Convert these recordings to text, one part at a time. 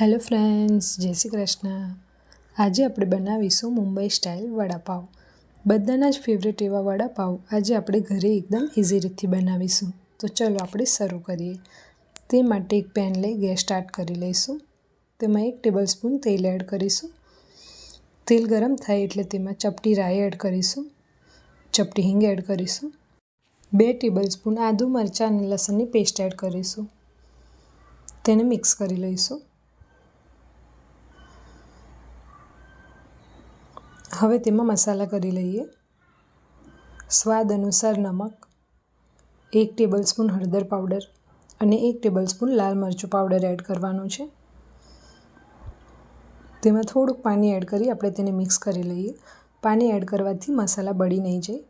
Hello friends, જય શ્રી કૃષ્ણ. આજે આપણે બનાવીશું મુંબઈ સ્ટાઇલ વડાપાવ. બધાના જ ફેવરેટ એવા વડાપાવ આજે આપણે ઘરે એકદમ ઇઝી રીતથી બનાવીશું. તો ચલો આપણે શરૂ કરીએ. તે માટે એક પેન લઈ ગેસ સ્ટાર્ટ કરી લઈશું. તેમાં એક ટેબલ સ્પૂન તેલ એડ કરીશું. તેલ ગરમ થાય એટલે તેમાં ચપટી રાઈ એડ કરીશું. ચપટી હિંગ એડ કરીશું. બે ટેબલ સ્પૂન આદુ મરચાં અને લસણની પેસ્ટ એડ કરીશું. તેને મિક્સ કરી લઈશું. હવે તેમાં મસાલા કરી લઈએ. સ્વાદ અનુસાર નમક, એક ટેબલ સ્પૂન હળદર પાવડર અને એક ટેબલ સ્પૂન લાલ મરચું પાવડર એડ કરવાનું છે. તેમાં થોડુંક પાણી એડ કરી આપણે તેને મિક્સ કરી લઈએ. પાણી એડ કરવાથી મસાલા બળી નહીં જાય.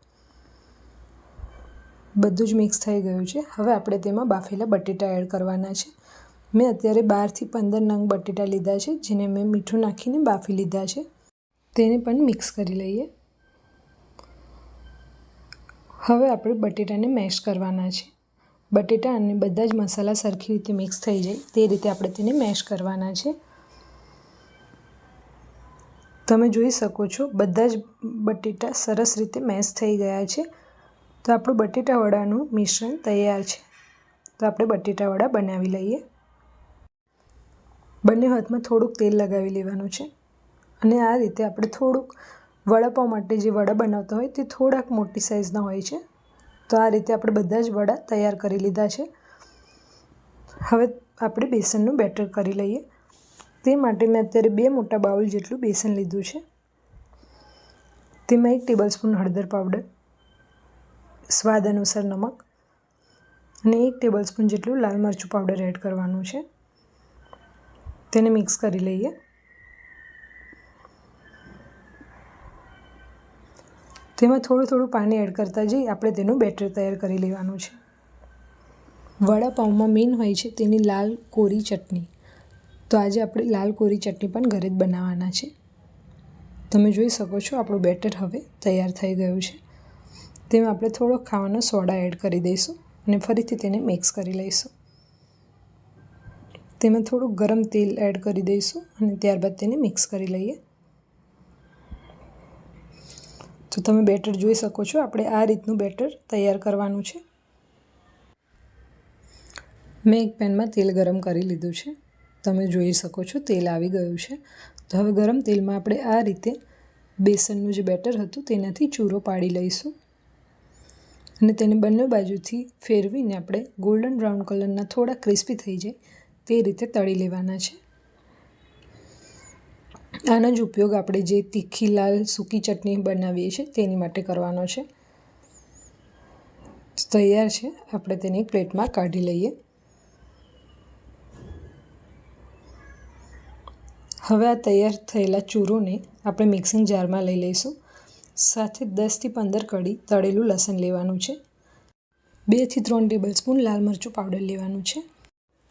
બધું જ મિક્સ થઈ ગયું છે. હવે આપણે તેમાં બાફેલા બટેટા એડ કરવાના છે. મેં અત્યારે બારથી પંદર નંગ બટેટા લીધા છે, જેને મેં મીઠું નાખીને બાફી લીધા છે. તેને પણ મિક્સ કરી લઈએ. હવે આપણે બટેટાને મેશ કરવાના છે. બટેટા અને બધા જ મસાલા સરખી રીતે મિક્સ થઈ જાય, તે રીતે આપણે તેને મેશ કરવાના છે. તમે જોઈ શકો છો, બધા જ બટેટા સરસ રીતે મેશ થઈ ગયા છે. તો આપણું બટેટા વડાનું મિશ્રણ તૈયાર છે. તો આપણે બટેટા વડા બનાવી લઈએ. બંને હાથમાં થોડુંક તેલ લગાવી લેવાનું છે. અને આ રીતે આપણે થોડુંક વડાપાઉં માટે જે વડા બનાવતા હોય તે થોડાક મોટી સાઇઝના હોય છે. તો આ રીતે આપણે બધા જ વડા તૈયાર કરી લીધા છે. હવે આપણે બેસનનું બેટર કરી લઈએ. તે માટે મેં અત્યારે બે મોટા બાઉલ જેટલું બેસન લીધું છે. તેમાં એક ટેબલ સ્પૂન હળદર પાવડર સ્વાદ અનુસાર નમક અને એક ટેબલ સ્પૂન જેટલું લાલ મરચું પાવડર એડ કરવાનું છે. તેને મિક્સ કરી લઈએ. તેમાં થોડું થોડું પાણી એડ કરતા જઈ આપણે તેનું બેટર તૈયાર કરી લેવાનું છે. વડાપાઉંમાં મેઇન હોય છે તેની લાલ કોરી ચટણી. તો આજે આપણે લાલ કોરી ચટણી પણ ઘરે જ બનાવવાના છે. તમે જોઈ શકો છો આપણું બેટર હવે તૈયાર થઈ ગયું છે. તેમાં આપણે થોડો ખાવાનો સોડા એડ કરી દઈશું અને ફરીથી તેને મિક્સ કરી લઈશું. તેમાં થોડું ગરમ તેલ એડ કરી દઈશું અને ત્યારબાદ તેને મિક્સ કરી લઈએ. તો તમે બેટર જોઈ શકો છો. આપણે આ રીતનું બેટર તૈયાર કરવાનું છે. મેં એક પેનમાં તેલ ગરમ કરી લીધું છે. તમે જોઈ શકો છો તેલ આવી ગયું છે. તો હવે ગરમ તેલમાં આપણે આ રીતે બેસનનું જે બેટર હતું તેનાથી ચૂરો પાડી લઈશું. અને તેને બંને બાજુથી ફેરવીને આપણે ગોલ્ડન બ્રાઉન કલરના થોડા ક્રિસ્પી થઈ જાય તે રીતે તળી લેવાના છે. આનો જ ઉપયોગ આપણે જે તીખી લાલ સૂકી ચટણી બનાવીએ છીએ તેની માટે કરવાનો છે. તૈયાર છે. આપણે તેને પ્લેટમાં કાઢી લઈએ. હવે આ તૈયાર થયેલા ચૂરોને આપણે મિક્સિંગ જારમાં લઈ લઈશું. સાથે દસથી પંદર કડી તળેલું લસણ લેવાનું છે. બેથી ત્રણ ટેબલ સ્પૂન લાલ મરચું પાવડર લેવાનું છે.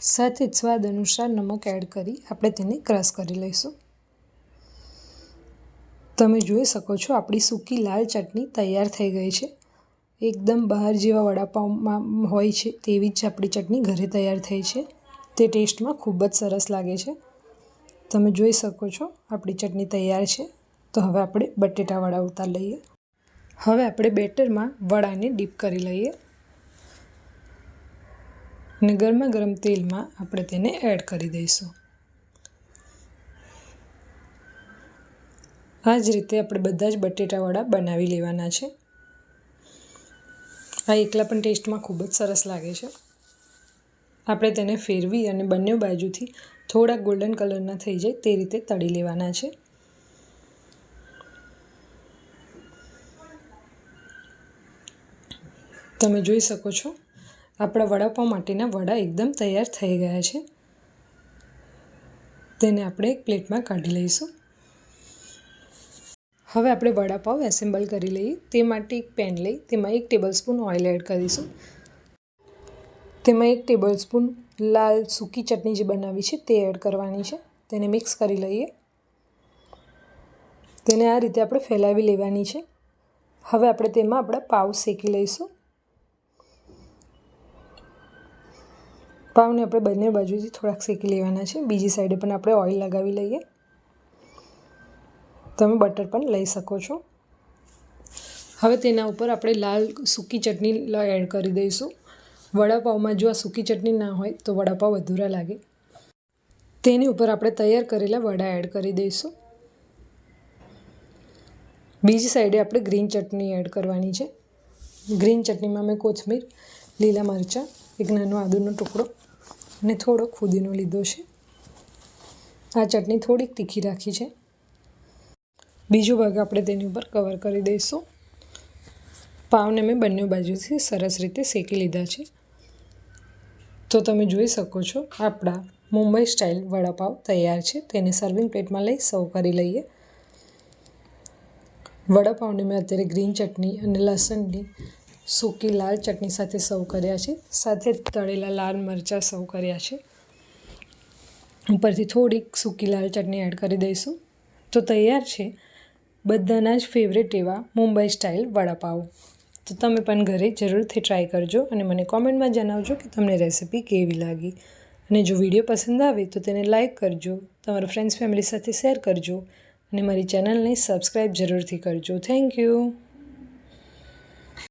સાથે સ્વાદ અનુસાર નમક એડ કરી આપણે તેને ક્રશ કરી લઈશું. તમે જોઈ શકો છો, આપણી સૂકી લાલ ચટણી તૈયાર થઈ ગઈ છે. એકદમ બહાર જેવા વડાપાઉંમાં હોય છે તેવી જ આપણી ચટણી ઘરે તૈયાર થઈ છે. તે ટેસ્ટમાં ખૂબ જ સરસ લાગે છે. તમે જોઈ શકો છો, આપણી ચટણી તૈયાર છે. તો હવે આપણે બટેટા વડા ઉતાર લઈએ. હવે આપણે બેટરમાં વડાને ડીપ કરી લઈએ. અને ગરમા ગરમ તેલમાં આપણે તેને એડ કરી દઈશું. આ જ રીતે આપણે બધા જ બટેટા વડા બનાવી લેવાના છે. આ એકલા પણ ટેસ્ટમાં ખૂબ જ સરસ લાગે છે. આપણે તેને ફેરવી અને બંને બાજુથી થોડા ગોલ્ડન કલરના થઈ જાય તે રીતે તળી લેવાના છે. તમે જોઈ શકો છો, આપણા વડાપાઉં માટેના વડા એકદમ તૈયાર થઈ ગયા છે. તેને આપણે એક પ્લેટમાં કાઢી લઈશું. હવે આપણે વડાપાવ એસેમ્બલ કરી લઈએ. તે માટે એક પેન લઈ, તેમાં એક ટેબલ સ્પૂન ઓઇલ એડ કરીશું. તેમાં એક ટેબલ સ્પૂન લાલ સૂકી ચટણી જે બનાવી છે તે એડ કરવાની છે. તેને મિક્સ કરી લઈએ. તેને આ રીતે આપણે ફેલાવી લેવાની છે. હવે આપણે તેમાં આપણા પાવ શેકી લઈશું. પાવને આપણે બંને બાજુથી થોડાક શેકી લેવાના છે. બીજી સાઈડે પણ આપણે ઓઇલ લગાવી લઈએ. તમે બટર પણ લઈ શકો છો. હવે તેના ઉપર આપણે લાલ સૂકી ચટણી એડ કરી દઈશું. વડાપાવમાં જો આ સૂકી ચટણી ના હોય તો વડાપાવ અધૂરા લાગે. તેની ઉપર આપણે તૈયાર કરેલા વડા એડ કરી દઈશું. બીજી સાઈડે આપણે ગ્રીન ચટણી એડ કરવાની છે. ગ્રીન ચટણીમાં મેં કોથમીર, લીલા મરચાં, એક નાનો આદુનો ટુકડો અને થોડો ફુદીનો લીધો છે. આ ચટણી થોડીક તીખી રાખી છે. બીજો ભાગ આપણે તેની ઉપર કવર કરી દઈશું. પાવને મેં બંને બાજુથી સરસ રીતે શેકી લીધા છે. તો તમે જોઈ શકો છો, આપણા મુંબઈ સ્ટાઇલ વડાપાવ તૈયાર છે. તેને સર્વિંગ પ્લેટમાં લઈ સર્વ કરી લઈએ. વડાપાવને મેં અત્યારે ગ્રીન ચટણી અને લસણની સૂકી લાલ ચટણી સાથે સર્વ કર્યા છે. સાથે તળેલા લાલ મરચાં સર્વ કર્યા છે. ઉપરથી થોડીક સૂકી લાલ ચટણી એડ કરી દઈશું. તો તૈયાર છે. બધાના જ ફેવરેટ એવા મુંબઈ સ્ટાઇલ વડાપાઉં. તો તમે પણ ઘરે જરૂરથી ટ્રાય કરજો અને મને કોમેન્ટમાં જણાવજો કે તમને રેસિપી કેવી લાગી. અને જો વીડિયો પસંદ આવે તો તેને લાઇક કરજો, તમારા ફ્રેન્ડ્સ ફેમિલી સાથે શેર કરજો અને મારી ચેનલને સબસ્ક્રાઈબ જરૂરથી કરજો. Thank you